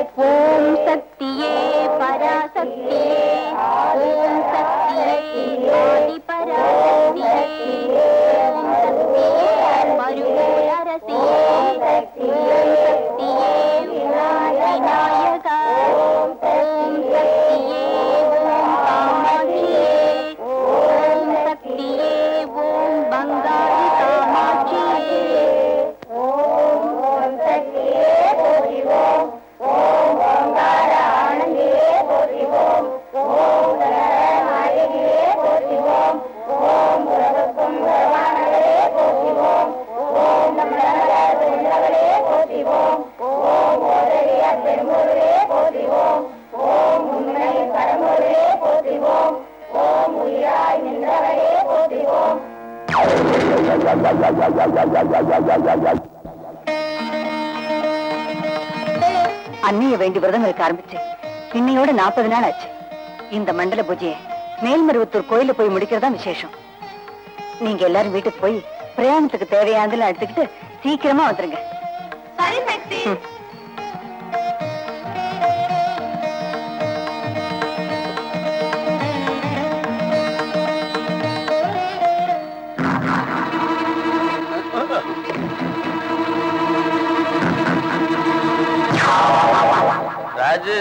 that warm, அன்னைய வேண்டி விரதம் இருக்க ஆரம்பிச்சு. இன்னையோட நாற்பது நாள் ஆச்சு. இந்த மண்டல பூஜையை மேல்மருவத்தூர் கோயில போய் முடிக்கிறதா விசேஷம். நீங்க எல்லாரும் வீட்டுக்கு போய் பிரயாணத்துக்கு தேவையானதெல்லாம் எடுத்துக்கிட்டு சீக்கிரமா வந்துருங்க.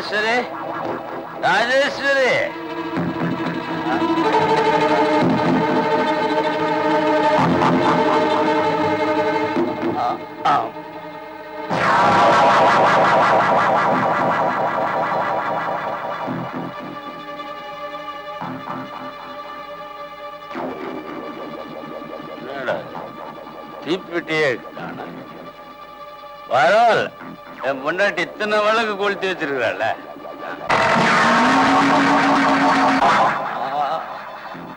சரி சக்தி என் இத்தனை வழக்கு கொளுத்தி வச்சிருக்கிறாள்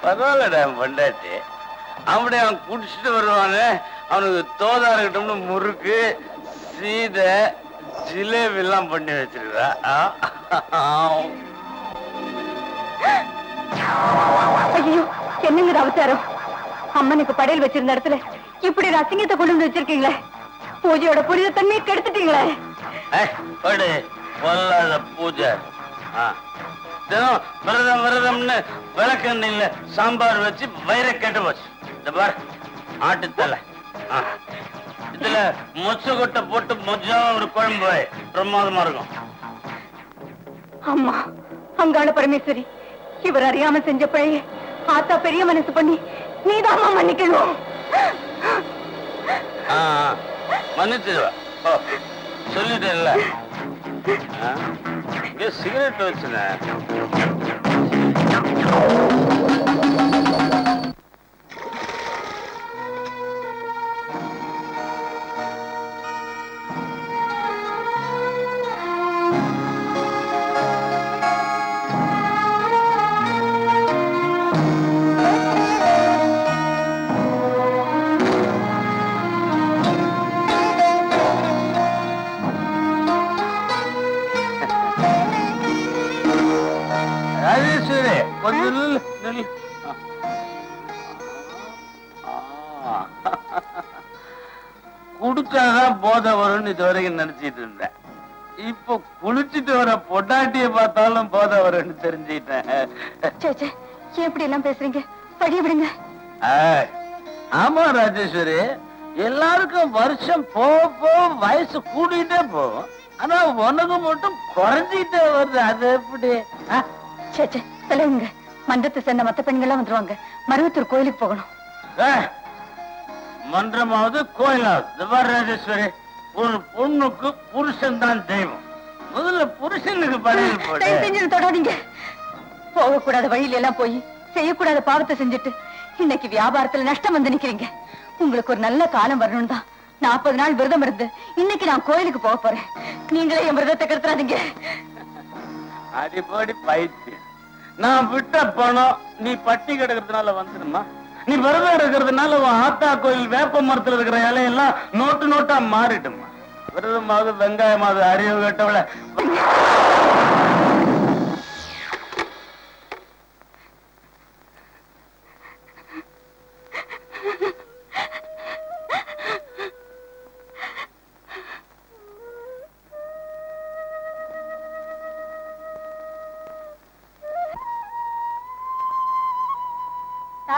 பரவாயில்லடா என் பொண்டாட்டி. அப்படி அவன் குடிச்சிட்டு வருவானே. அவனுக்கு தோதா இருக்கட்டும்னு முறுக்கு சீதை ஜிலேபி எல்லாம் பண்ணி வச்சிருக்கா ஐயோ என்னங்கிற அவதாரம்? அம்மனுக்கு படையல் வச்சிருந்த இடத்துல இப்படி ரசிங்கத்தை கொண்டு வந்து வச்சிருக்கீங்களே? பூஜையோட புனித தன்மையை கெடுத்துட்டீங்களே? படு. பொல்லாத பூஜை. தினம் விரதம் விரதம்னு விளக்கெண்ணெயில சாம்பார் வச்சு வயிற கெட்டு போச்சு. இந்த பார் ஆட்டுத்தலை. இதுல மொச்ச கொட்டை போட்டு மொஜா ஒரு குழம்பு. பிரமாதமா இருக்கும். அம்மா அங்காள பரமேஸ்வரி இவர் அறியாம செஞ்ச பிழைய ஆத்தா பெரிய மனசு பண்ணி நீதாம்மா மன்னிக்கணும். ஓ சொல்லிட்டேன்ல ஆ? சிகரெட் வச்சுனேன் குடிச்சாதான் போதை வரும்னு இது வரைக்கும் நினைச்சிட்டு இருந்தேன். இப்போ குளிச்சிட்டு வர பொட்டாட்டிய பார்த்தாலும் போதை வரும்னு ஏன் இப்படி எல்லாம் பேசுறீங்க? வழி விடுங்க. ஆமா ராஜேஸ்வரி எல்லாருக்கும் வருஷம் போக போக வயசு கூடிட்டே போகும். ஆனா உனக்கு மட்டும் குறைஞ்சிட்டே வருது அது எப்படி? ஆ? மன்றத்தை சேர்ந்த மத்த பெண்கள்லாம் வந்துருவாங்க. மருவத்தூர் கோயிலுக்கு போகணும். மன்றமாவது கோயிலாவது. ஒரு பொண்ணுக்கு புருஷன் தான் தெய்வம். முதல்ல புருஷனுக்கு தொடாதீங்க. போகக்கூடாத வழியில எல்லாம் போய் செய்யக்கூடாத பாவத்தை செஞ்சுட்டு இன்னைக்கு வியாபாரத்துல நஷ்டம் வந்து நிக்கிறீங்க. உங்களுக்கு ஒரு நல்ல காலம் வரணும் தான் நாற்பது நாள் விரதம் இருந்து இன்னைக்கு நான் கோயிலுக்கு போக போறேன். நீங்களே என் விரதத்தை கெடுத்துறாதீங்க. அடிப்படி பைத்தியம். நான் விட்ட பணம் நீ பட்டி கிடக்கிறதுனால வந்துடுமா நீ விரதம் இருக்கிறதுனால உன் ஆத்தா கோயில் வேப்ப மரத்துல இருக்கிற இலையெல்லாம் நோட்டு நோட்டா மாறிடுமா? விரதமாவது வெங்காயமாவது அறிவு கேட்டவள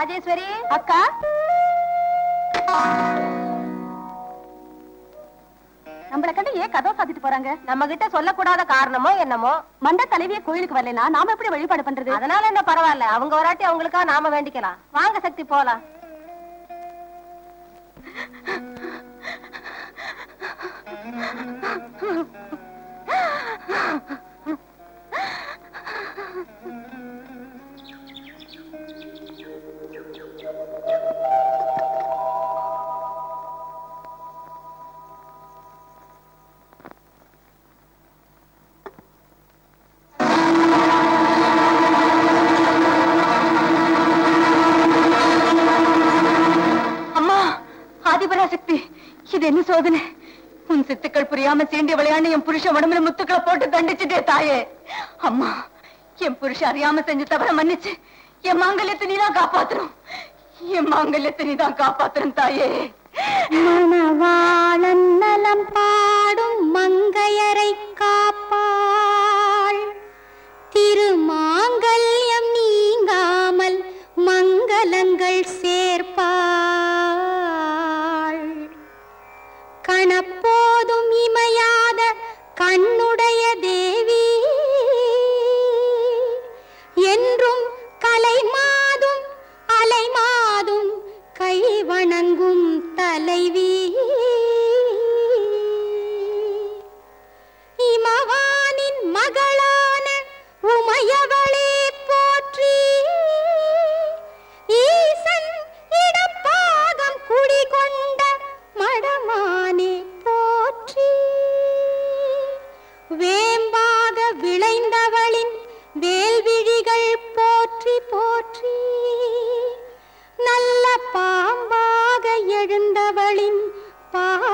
ராஜேஸ்வரி? அக்கா? நம்மள கண்டு ஏன் கதவை சாத்திட்டு போறாங்க? நம்ம கிட்ட சொல்லக்கூடாத காரணமோ என்னமோ? மண்ட தலைவிய கோயிலுக்கு வரலனா நாம எப்படி வழிபாடு பண்றது? அதனால என்ன பரவாயில்ல. அவங்க வராட்டி அவங்களுக்கா நாம வேண்டிக்கலாம். வாங்க சக்தி போலாம். இது சோதனை. உன் சித்துக்கள் புரியாம சீண்டி விளையாண்டு என் புருஷ உடம்புல முத்துக்களை போட்டு தண்டிச்சுட்டே தாயே. அம்மா என் புருஷ அறியாம செஞ்சு தவிர மன்னிச்சு என் மாங்கல்யத்தை நீ தான் காப்பாத்தணும். என் மாங்கல்யத்தை நீ தான் காப்பாத்தணும் தாயே. மணவாளன் நலம் பாடும் மங்கையரை காப்பாள். திருமாங்கல்யம் நீங்காமல் மங்களங்கள்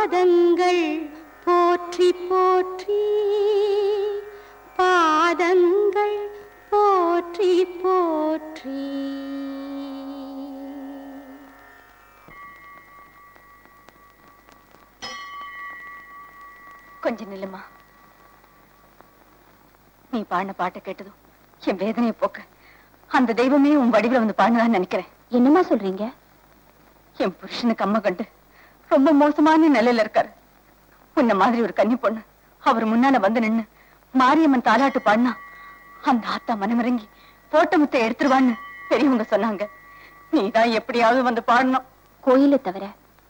பாதங்கள் போற்றி போற்றி பாதங்கள் போற்றி போற்றி. கொஞ்சம் நில்லுமா. நீ பாடின பாட்டை கேட்டதும் என் வேதனையை போக்க அந்த தெய்வமே உன் வடிவில் வந்து பாடுனதான்னு நினைக்கிறேன். என்னம்மா சொல்றீங்க? என் புருஷனுக்கு அம்மா கண்டு ரொம்ப மோசமான நிலையில இருக்காரு. உன்ன மாதிரி ஒரு கன்னி பொண்ணு அவர் முன்னால வந்து நின்னு மாரியம்மன் தாலாட்டு பாடினா அந்த ஆத்தா மனமிறங்கி போட்ட முத்தை எடுத்துருவான்னு பெரியவங்க சொன்னாங்க. நீதான் எப்படியாவது வந்து பாடணும். கோயிலை தவிர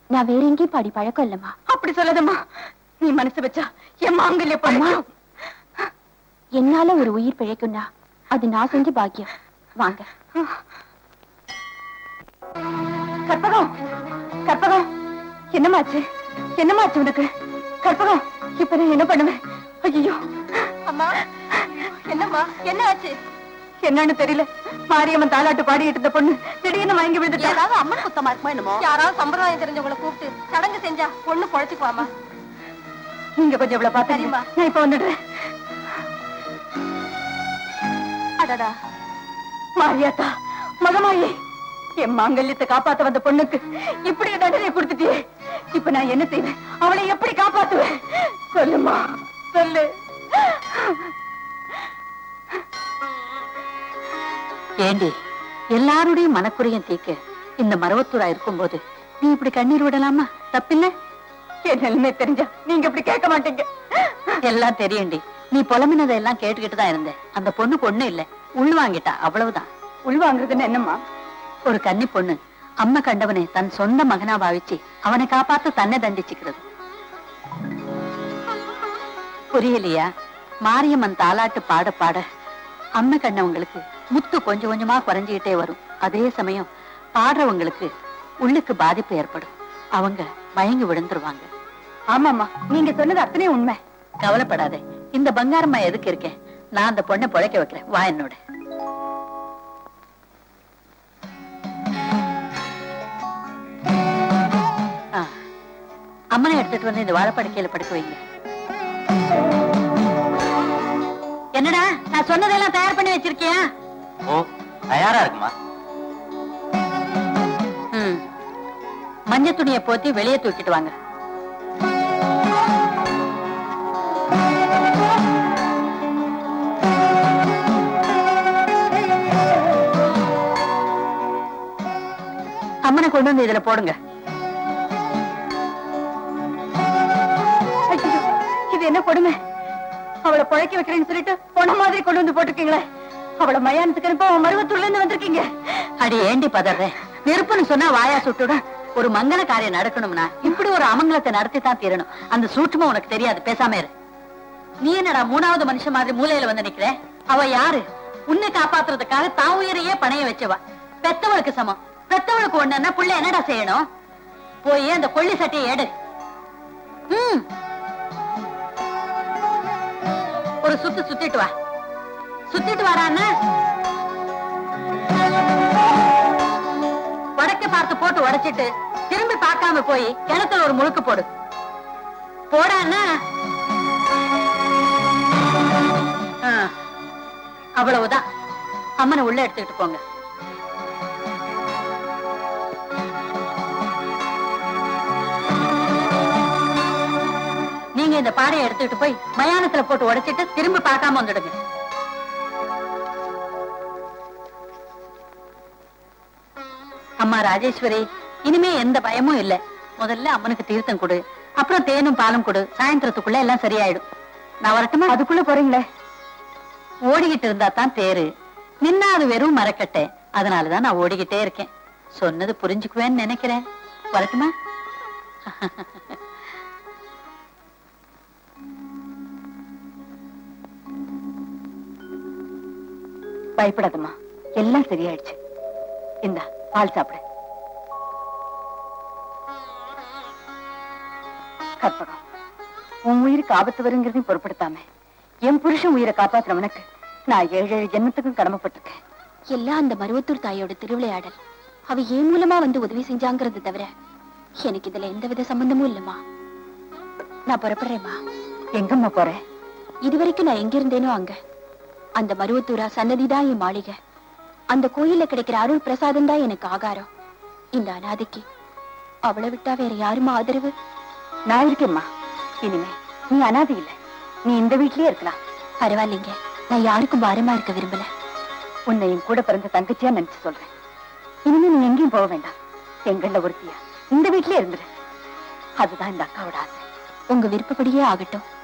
நான் வேற எங்கேயும் பாடி பழக்கம் இல்லம்மா. அப்படி சொல்லாதம்மா. நீ மனசு வச்சா என் மாங்கல்ய பழம் என்னால ஒரு உயிர் பிழைக்கும்னா அது நான் செஞ்ச பாக்கியம். வாங்க. கற்பகம்! கற்பகம்! என்னமாச்சு என்னமாச்சு உனக்கு? கற்பகம் இப்ப நான் என்ன பண்ணுவேன்? ஐயோ அம்மா. என்னம்மா? என்ன ஆச்சு என்னன்னு தெரியல. மாரியம்மன் தாலாட்டு பாடிட்டு இருந்த பொண்ணு திடீர்னு மயங்கி விழுந்துட்டா. ஏதாவது அம்மன் குத்தமா இருக்குமா என்னமோ? யாராவது சம்பிரதாயம் தெரிஞ்சவங்களை கூப்பிட்டு சடங்கு செஞ்சா பொண்ணு பொழைச்சுக்குவாமா நீங்க கொஞ்சம் இவ்வளவு பாத்தீங்க. நான் இப்ப வந்துடுறேன். அடடா. மாரியாத்தா மகமாயி என் மாங்கல்யத்தை காப்பாத்த வந்த பொண்ணுக்கு இப்படி தண்டனை கொடுத்துட்டியே. இப்ப நான் என்ன செய்வேன்? அவளை எப்படி காப்பாத்துவேன்? சொல்லுமா. சொல்லு. ஏண்டி எல்லாருடையும் மனக்குறையும் தீக்க இந்த மரவத்தூரா இருக்கும்போது நீ இப்படி கண்ணீர் விடலாமா? தப்பில்ல? என் நிலைமை தெரிஞ்சா நீங்க இப்படி கேட்க மாட்டீங்க. எல்லாம் தெரியும்டி. நீ புலம்பினதை எல்லாம் கேட்டுக்கிட்டு தான் இருந்தேன். அந்த பொண்ணு பொண்ணு இல்ல. உள் வாங்கிட்டா அவ்வளவுதான். உள் வாங்குறதுன்னு என்னம்மா? ஒரு கன்னி பொண்ணு. அம்ம கண்டவனை தன் சொந்த மகனா பாவிச்சு அவனை காப்பாத்து தன்னை தண்டிச்சுக்கிறது. புரியலையா? மாரியம்மன் தாலாட்டு பாட பாட அம்மை கண்டவங்களுக்கு முத்து கொஞ்சம் கொஞ்சமா குறைஞ்சுக்கிட்டே வரும். அதே சமயம் பாடுறவங்களுக்கு உள்ளுக்கு பாதிப்பு ஏற்படும். அவங்க மயங்கி விழுந்துருவாங்க. ஆமாமா நீங்க சொன்னது அத்தனை உண்மை. கவலைப்படாதே. இந்த பங்காரம்மா எதுக்கு இருக்கேன் நான் அந்த பொண்ணை பொழைக்க வைக்கிறேன். வா என்னோட. எடுத்துட்டு வந்து இந்த வாழைப்படுக்கையில படுக்க வைங்க. என்னடா நான் சொன்னதெல்லாம் தயார் பண்ணி வச்சிருக்கியா? ஓ தயாரா இருக்குமா? ம். மஞ்சள் துணியை போத்தி வெளியே தூக்கிட்டு வாங்க. கொண்டு வந்து இதுல போடுங்க. கொடுமை. அவளை பழைக்க வைக்கிறேன்னு சொல்லிட்டு பொண்ண மாதிரி கொண்டு வந்து போட்டிருக்கீங்களே. அவளை மயானத்துக்கு அனுப்ப அவன் மருவத்தூர்ல இருந்து வந்திருக்கீங்க. அடி ஏண்டி பதறேன் நெருப்புன்னு சொன்னா வாயா சுட்டுடும் ஒரு மங்கள காரியம் நடக்கணும்னா இப்படி ஒரு அமங்கலத்தை நடத்தி தான் தீரணும். அந்த சூட்சமா உனக்கு தெரியாது. பேசாம இரு. நீ என்னடா மூணாவது மனுஷன் மாதிரி மூலையில வந்து நிக்கிற? அவ யாரு? உன்னை காப்பாத்துறதுக்காக தான் உயிரையே பணைய வச்சவா. பெத்தவளுக்கு சமம். பெத்தவளுக்கு ஒண்ணுன்னா புள்ள என்னடா செய்யணும்? போய் அந்த கொள்ளி சட்டையை எடு. ம். ஒரு சுத்து சுத்திட்டு வா. சுத்திட்டு வாடான்னா உடைக்க பார்த்து போட்டு உடைச்சிட்டு திரும்பி பார்க்காம போய் கிணத்துல ஒரு முழுக்கு போடு. போடான்னா அவ்வளவுதான். அம்மனை உள்ள எடுத்துக்கிட்டு போங்க. நீங்க இந்த பாடையை எடுத்துக்கிட்டு போய் மயானத்துல போட்டு உடைச்சிட்டு திரும்பி பார்க்காம வந்துடுங்க. அம்மா ராஜேஸ்வரி இனிமே எந்த பயமும் இல்ல. முதல்ல அம்மனுக்கு தீர்த்தம் கொடு அப்புறம் தேனும் பாலும் கொடு சாயந்தரத்துக்குள்ள எல்லாம் சரியாயிடும். நான் வரட்டுமா? அதுக்குள்ள போறீங்களே. ஓடிக்கிட்டு இருந்தா தான் தேரு. நின்னா அது வெறும் மரக்கட்டை. அதனாலதான் நான் ஓடிக்கிட்டே இருக்கேன். சொன்னது புரிஞ்சுக்குவேன்னு நினைக்கிறேன். வரட்டுமா? பயப்படாதம்மா. எல்லாம் சரியாயிடுச்சு. இந்தா பால் சாப்பிடு. கற்பகம் உன் உயிருக்கு ஆபத்து வருங்கிறதையும் பொருட்படுத்தாம என் புருஷன் உயிரை காப்பாத்துறவனுக்கு நான் ஏழு ஏழு ஜென்மத்துக்கும் கடமைப்பட்டிருக்கேன். எல்லாம் அந்த மருவத்தூர் தாயோட திருவிளையாடல். அவ ஏன் மூலமா வந்து உதவி செஞ்சாங்கிறது தவிர எனக்கு இதுல எந்தவித சம்பந்தமும் இல்லம்மா. நான் புறப்படுறேம்மா. எங்கம்மா போற? இது வரைக்கும் நான் எங்க இருந்தேனோ அங்க. அந்த மருவத்தூரா சன்னதிதான் என் மாளிகை. அந்த கோயில்ல கிடைக்கிற அருள் பிரசாதம் தான் எனக்கு ஆகாரம். இந்த அனாதைக்கு அவளை விட்டா வேற யாருமா ஆதரவு? நான் இருக்கேம்மா. இனிமே நீ அனாதை இல்ல. நீ இந்த வீட்லயே இருக்கலாம். பரவாயில்லைங்க. நான் யாருக்கும் பாரமா இருக்க விரும்பல. உன்னை என் கூட பிறந்த தங்கச்சியா நினைச்சு சொல்றேன். இனிமே நீ எங்கேயும் போக வேண்டாம். எங்கள ஒருத்தியா? இந்த வீட்லயே இருந்துரு. அதுதான் இந்த அக்காவோட ஆசை. உங்க விருப்பப்படியே ஆகட்டும்.